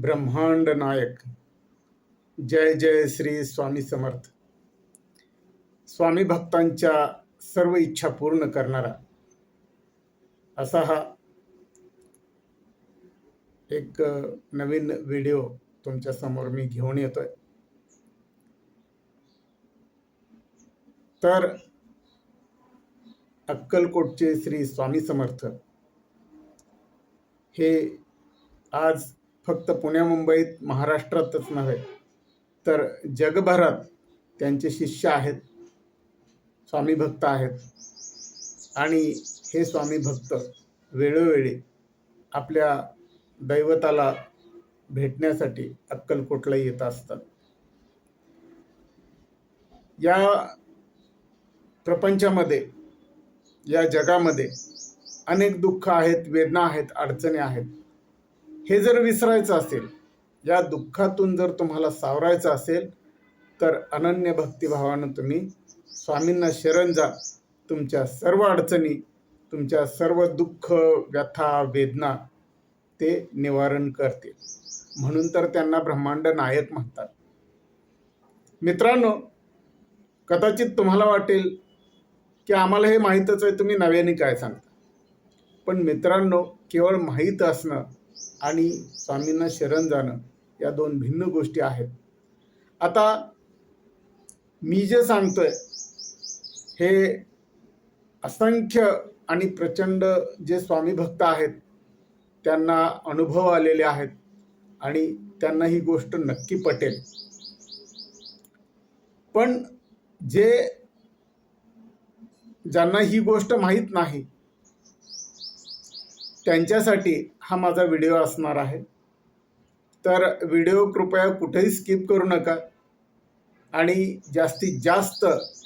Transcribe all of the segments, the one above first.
ब्रह्मांड नायक। जय जय श्री स्वामी समर्थ। स्वामी भक्तांच्या सर्व इच्छा पूर्ण करणारा असा हा एक नवीन व्हिडिओ तुमच्यासमोर मी घेऊन येतोय. तर अक्कलकोटचे श्री स्वामी समर्थ हे आज फक्त पुण्या मुंबईत महाराष्ट्रातच नव्हे तर जगभरात त्यांचे शिष्य आहेत स्वामी भक्त आहेत. आणि हे स्वामी भक्त वेळोवेळी आपल्या दैवताला भेटण्यासाठी अक्कलकोटला येत असतात. या प्रपंचामध्ये या जगामध्ये अनेक दुःख आहेत वेदना आहेत अडचणी आहेत. हे जर विसरायचं असेल या दुःखातून जर तुम्हाला सावरायचं असेल तर अनन्य भक्तिभावानं तुम्ही स्वामींना शरण जा. तुमच्या सर्व अडचणी तुमच्या सर्व दुःख व्यथा वेदना ते निवारण करतील. म्हणून तर त्यांना ब्रह्मांड नायक म्हणतात. मित्रांनो कदाचित तुम्हाला वाटेल की आम्हाला हे माहीतच आहे तुम्ही नव्याने काय सांगता. पण मित्रांनो केवळ माहीत असणं आणि स्वामींना शरण जाणं या दोन भिन्न गोष्टी आहेत. आता मी जे सांगतोय हे असंख्य आणि प्रचंड जे स्वामी भक्त आहेत त्यांना अनुभव आलेले आहेत आणि त्यांना ही गोष्ट नक्की पटेल. पण जे ज्यांना ही गोष्ट माहीत नाही त्यांच्यासाठी हा माझा व्हिडिओ असणार आहे. तर व्हिडिओ कृपया कुठेही स्किप करू नका आणि जास्तीत जास्त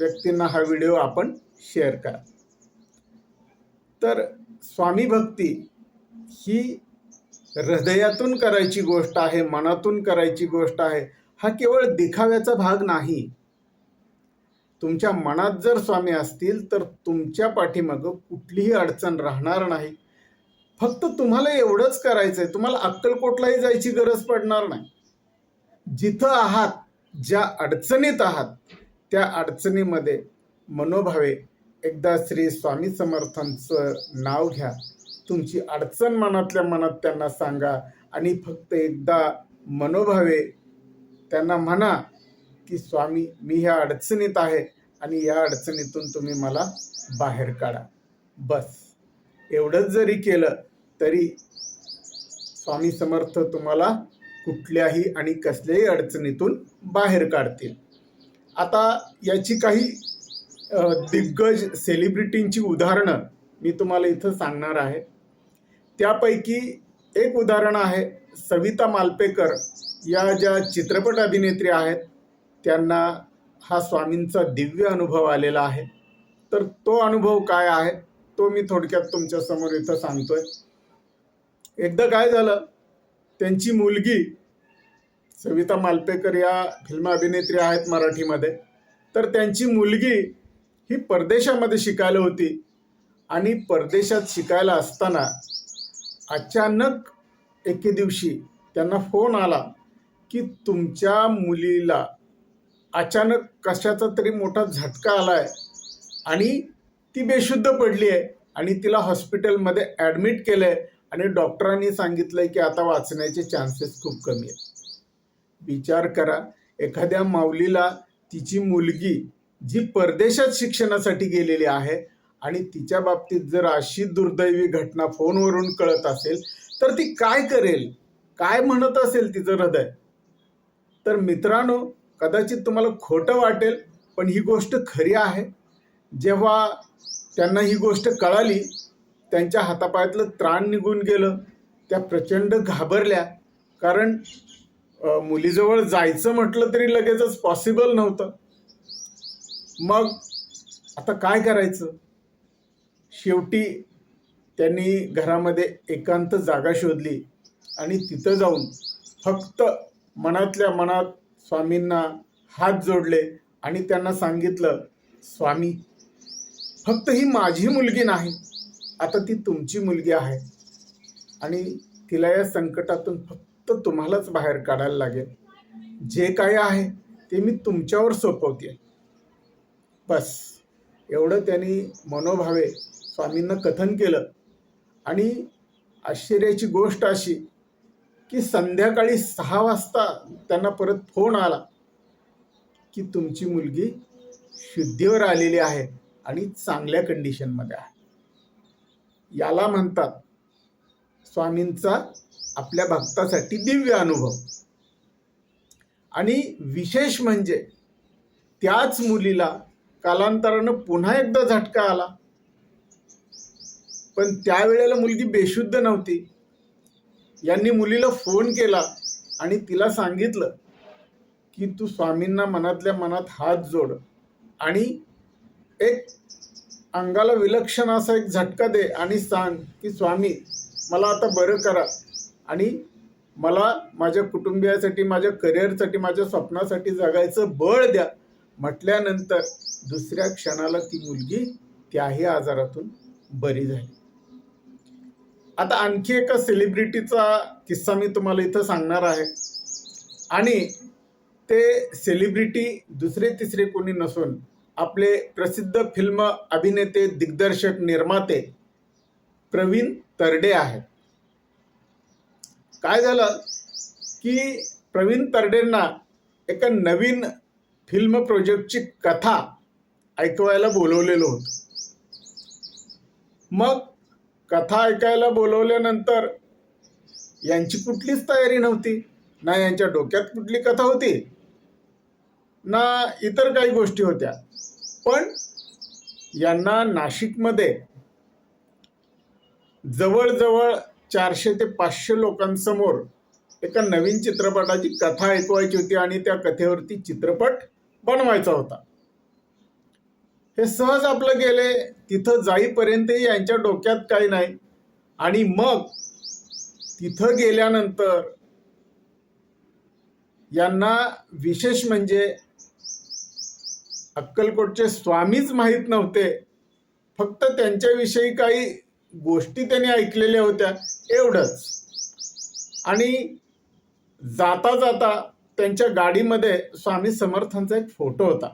व्यक्तींना हा व्हिडिओ आपण शेअर करा. तर स्वामी भक्ती ही हृदयातून करायची गोष्ट आहे मनातून करायची गोष्ट आहे हा केवळ दिखाव्याचा भाग नाही. तुमच्या मनात जर स्वामी असतील तर तुमच्या पाठीमागं कुठलीही अडचण राहणार नाही. फक्त तुम्हाला एवढंच करायचं आहे तुम्हाला अक्कलकोटलाही जायची गरज पडणार नाही. जिथं आहात ज्या अडचणीत आहात त्या अडचणीमध्ये मनोभावे एकदा श्री स्वामी समर्थांचं नाव घ्या. तुमची अडचण मनातल्या मनात त्यांना सांगा आणि फक्त एकदा मनोभावे त्यांना म्हणा की स्वामी मी ह्या अडचणीत आहे आणि या अडचणीतून तुम्ही मला बाहेर काढा. बस. एवढंच जरी केलं तरी स्वामी समर्थ तुम्हाला कुठल्याही आणि कसल्याही अडचणीतून बाहेर काढतील. आता याची काही दिग्गज सेलिब्रिटींची उदाहरणं मी तुम्हाला इथं सांगणार आहे. त्यापैकी एक उदाहरण आहे सविता मालपेकर. या ज्या चित्रपट अभिनेत्री आहेत त्यांना हा स्वामींचा दिव्य अनुभव आलेला आहे. तर तो अनुभव काय आहे तो मी थोडक्यात तुमच्यासमोर इथं इथं सांगतोय. एकदा काय झालं? त्यांची मुलगी सविता मालपेकर या फिल्म अभिनेत्री आहेत मराठीमध्ये. तर त्यांची मुलगी ही परदेशामध्ये शिकायला होती आणि परदेशात शिकायला असताना अचानक एके दिवशी त्यांना फोन आला की तुमच्या मुलीला अचानक कशाचा तरी मोठा झटका आला आहे आणि ती बेशुद्ध पडली आहे आणि तिला हॉस्पिटलमध्ये ॲडमिट केलं आहे आणि डॉक्टरांनी सांगितलंय की आता वाचण्याचे चान्सेस खूप कमी आहेत. विचार करा एखाद्या माऊलीला तिची मुलगी जी परदेशात शिक्षणासाठी गेलेली आहे आणि तिच्या बाबतीत जर अशी दुर्दैवी घटना फोनवरून कळत असेल तर ती काय करेल? काय म्हणत असेल तिचं हृदय? तर मित्रांनो कदाचित तुम्हाला खोटं वाटेल पण ही गोष्ट खरी आहे. जेव्हा त्यांना ही गोष्ट कळाली त्यांच्या हातापायातलं त्राण निघून गेलं. त्या प्रचंड घाबरल्या. कारण मुलीजवळ जायचं म्हटलं तरी लगेचच पॉसिबल नव्हतं. मग आता काय करायचं? शेवटी त्यांनी घरामध्ये एकांत जागा शोधली आणि तिथं जाऊन फक्त मनातल्या मनात स्वामींना हात जोडले आणि त्यांना सांगितलं स्वामी फक्त ही माझी मुलगी नाही आता ती तुमची मुलगी आहे. आणि तिला या संकटातून फक्त तुम्हालाच बाहेर काढायला लागेल. जे काही आहे ते मी तुमच्यावर सोपवते बस. एवढं त्यांनी मनोभावे स्वामींना कथन केलं. आणि आश्चर्याची गोष्ट अशी की संध्याकाळी सहा वाजता त्यांना परत फोन आला की तुमची मुलगी शुद्धीवर आलेली आहे आणि चांगल्या कंडिशनमध्ये आहे. याला म्हणतात. स्वामींचा आपल्या भक्तासाठी दिव्य अनुभव. आणि विशेष म्हणजे त्याच मुलीला कालांतरानं पुन्हा एकदा झटका आला. पण त्यावेळेला मुलगी बेशुद्ध नव्हती. यांनी मुलीला फोन केला आणि तिला सांगितलं की तू स्वामींना मनातल्या मनात हात जोड आणि एक अंगाला विलक्षण असा एक झटका दे आणि सांग की स्वामी मला आता बरं करा. आणि मला माझ्या कुटुंबियासाठी माझ्या करिअरसाठी माझ्या स्वप्नासाठी जगायचं बळ द्या. म्हटल्यानंतर दुसऱ्या क्षणाला ती मुलगी त्याही आजारातून बरी झाली. आता आणखी एका सेलिब्रिटीचा किस्सा मी तुम्हाला इथं सांगणार आहे. आणि ते सेलिब्रिटी दुसरे तिसरे कोणी नसून आपले प्रसिद्ध फिल्म अभिनेते दिग्दर्शक निर्माते प्रवीण तरडे आहेत. काय झालं की प्रवीण तरडेंना एका नवीन फिल्म प्रोजेक्टची कथा ऐकवायला बोलवलेलं होतं. मग कथा ऐकायला बोलवल्यानंतर यांची कुठलीच तयारी नव्हती ना यांच्या डोक्यात कुठली कथा होती ना इतर काही गोष्टी होत्या. पण यांना नाशिकमध्ये जवळजवळ चारशे ते पाचशे लोकांसमोर एका नवीन चित्रपटाची कथा ऐकवायची होती आणि त्या कथेवरती चित्रपट बनवायचा होता. हे सहज आपलं गेले तिथं जाईपर्यंतही यांच्या डोक्यात काही नाही. आणि मग तिथं गेल्यानंतर यांना विशेष म्हणजे अक्कलकोटचे स्वामीच माहीत नव्हते. फक्त त्यांच्याविषयी काही गोष्टी त्यांनी ऐकलेल्या होत्या एवढंच. आणि जाता जाता त्यांच्या गाडीमध्ये स्वामी समर्थांचा एक फोटो होता.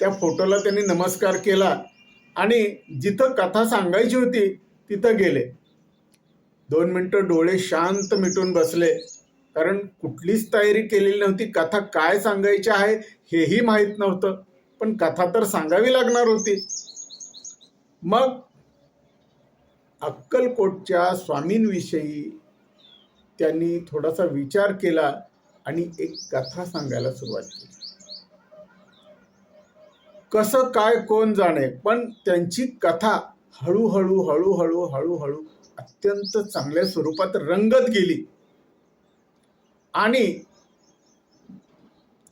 त्या फोटोला त्यांनी नमस्कार केला आणि जिथं कथा सांगायची होती तिथं गेले. दोन मिनटं डोळे शांत मिटून बसले. कारण कुठलीच तयारी केलेली नव्हती. कथा काय सांगायची आहे हेही माहीत नव्हतं. पण कथा तर सांगावी लागणार होती. मग अक्कलकोटच्या स्वामींविषयी त्यांनी थोडासा विचार केला आणि एक कथा सांगायला सुरुवात केली. कसं काय कोण जाणे? पण त्यांची कथा हळूहळू हळूहळू हळूहळू अत्यंत चांगल्या स्वरूपात रंगत गेली. आणि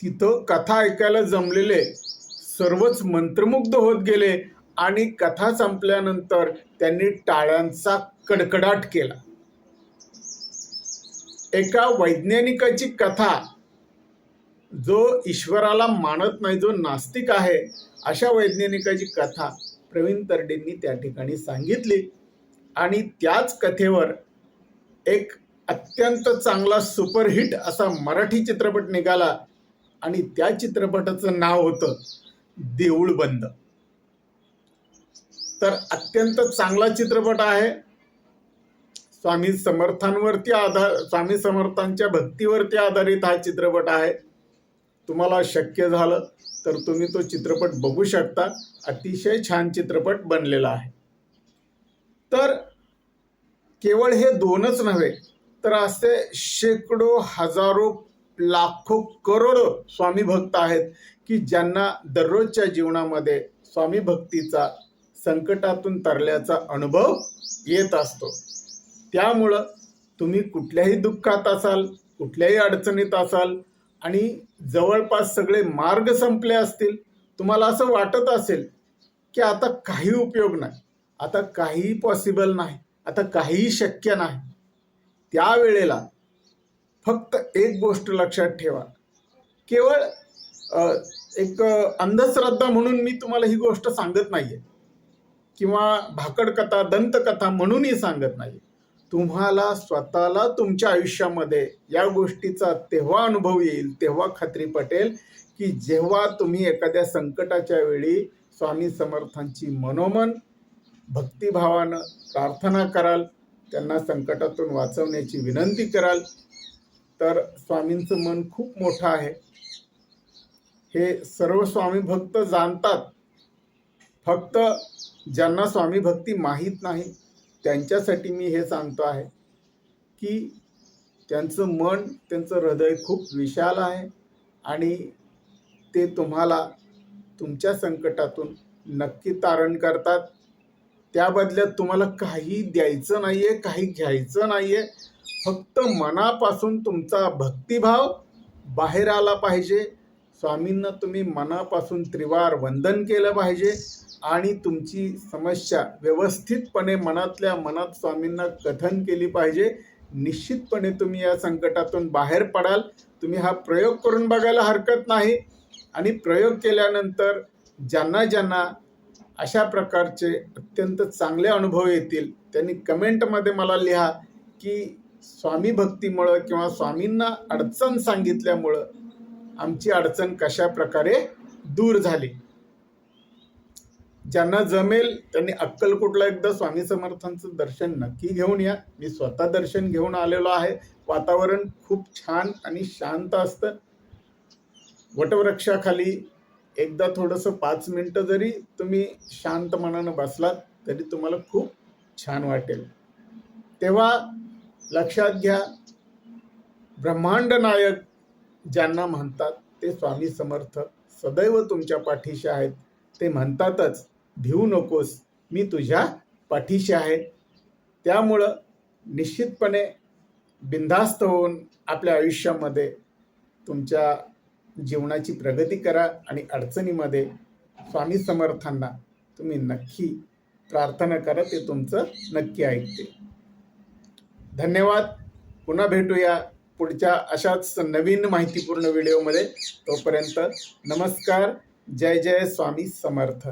तिथं कथा ऐकायला जमलेले सर्वच मंत्रमुग्ध होत गेले आणि कथा संपल्यानंतर त्यांनी टाळ्यांचा कडकडाट केला. एका वैज्ञानिकाची कथा जो ईश्वराला मानत नाही जो नास्तिक आहे अशा वैज्ञानिकाची कथा प्रवीण तरडेंनी त्या ठिकाणी सांगितली. आणि त्याच कथेवर एक अत्यंत चांगला सुपरहिट असा मराठी चित्रपट निघाला आणि त्या चित्रपटाचं नाव होतं देऊळ बंद तर अत्यंत चांगला चित्रपट आहे. स्वामी समर्थांवरती आधार स्वामी समर्थांच्या भक्तीवरती आधारित हा चित्रपट आहे. तुम्हाला शक्य झालं तर तुम्ही तो चित्रपट बघू शकता. अतिशय छान चित्रपट बनलेला आहे. तर केवळ हे दोनच नव्हे तर असे शेकडो हजारो लाखो करोडो स्वामी भक्त आहेत की ज्यांना दररोजच्या जीवनामध्ये स्वामी भक्तीचा संकटातून तरल्याचा अनुभव येत असतो. त्यामुळं तुम्ही कुठल्याही दुःखात असाल कुठल्याही अडचणीत असाल आणि जवळपास सगळे मार्ग संपले असतील तुम्हाला असं वाटत असेल की आता काही उपयोग नाही आता काहीही पॉसिबल नाही आता काहीही शक्य नाही. त्यावेळेला फक्त एक गोष्ट लक्षात ठेवा. केवळ एक अंधश्रद्धा म्हणून मी तुम्हाला ही गोष्ट सांगत नाहीये. किंवा भाकड कथा दंतकथा म्हणूनही सांगत नाही तुम्हाला स्वतःला तुमच्या आयुष्यामध्ये या गोष्टीचा तेव्हा अनुभव येईल तेव्हा खात्री पटेल की जेव्हा तुम्ही एखाद्या संकटाच्या वेळी स्वामी समर्थांची मनोमन भक्तिभावानं प्रार्थना कराल त्यांना संकटातून वाचवण्याची विनंती कराल तर स्वामींचं मन खूप मोठं आहे. हे सर्व स्वामी भक्त जाणतात. फक्त ज्यांना स्वामी भक्ती माहीत नाही त्यांच्यासाठी मी हे सांगतो आहे की त्यांचं मन त्यांचं हृदय खूप विशाल आहे आणि ते तुम्हाला तुमच्या संकटातून नक्की तारण करतात. त्या बदल्यात तुम्हाला काही द्यायचं नाही आहे काही घ्यायचं नाही आहे फक्त मनापासून तुमचा भक्तिभाव बाहेर आला पाहिजे. स्वामींना तुम्ही मनापासून त्रिवार वंदन केलं पाहिजे आणि तुमची समस्या व्यवस्थितपणे मनातल्या मनात स्वामींना कथन केली पाहिजे. निश्चितपणे तुम्ही या संकटातून बाहेर पडाल. तुम्ही हा प्रयोग करून बघायला हरकत नाही. आणि प्रयोग केल्यानंतर ज्यांना ज्यांना अशा प्रकारचे अत्यंत चांगले अनुभव येतील. त्यांनी कमेंटमध्ये मला लिहा की स्वामी भक्तीमुळं किंवा स्वामींना अडचण सांगितल्यामुळं आमची अडचण कशा प्रकारे दूर झाली. ज्यांना जमेल त्यांनी अक्कलकोटला एकदा स्वामी समर्थांचं दर्शन नक्की घेऊन या. मी स्वतः दर्शन घेऊन आलेलो आहे. वातावरण खूप छान आणि शांत असतं. वटवृक्षाखाली एकदा थोडंसं पाच मिनटं जरी तुम्ही शांत मनानं बसलात तरी तुम्हाला खूप छान वाटेल. तेव्हा लक्षात घ्या ब्रह्मांड नायक ज्यांना म्हणतात ते स्वामी समर्थ सदैव तुमच्या पाठीशी आहेत. ते म्हणतातच भिवू नकोस मी तुझ्या पाठीशी आहे. त्यामुळं निश्चितपणे बिंधास्त होऊन आपल्या आयुष्यामध्ये तुमच्या जीवनाची प्रगती करा आणि अडचणीमध्ये स्वामी समर्थांना तुम्ही नक्की प्रार्थना करा ते तुमचं नक्की ऐकते. धन्यवाद. पुन्हा भेटूया पुढच्या अशाच नवीन माहितीपूर्ण व्हिडिओमध्ये. तोपर्यंत नमस्कार. जय जय स्वामी समर्थ.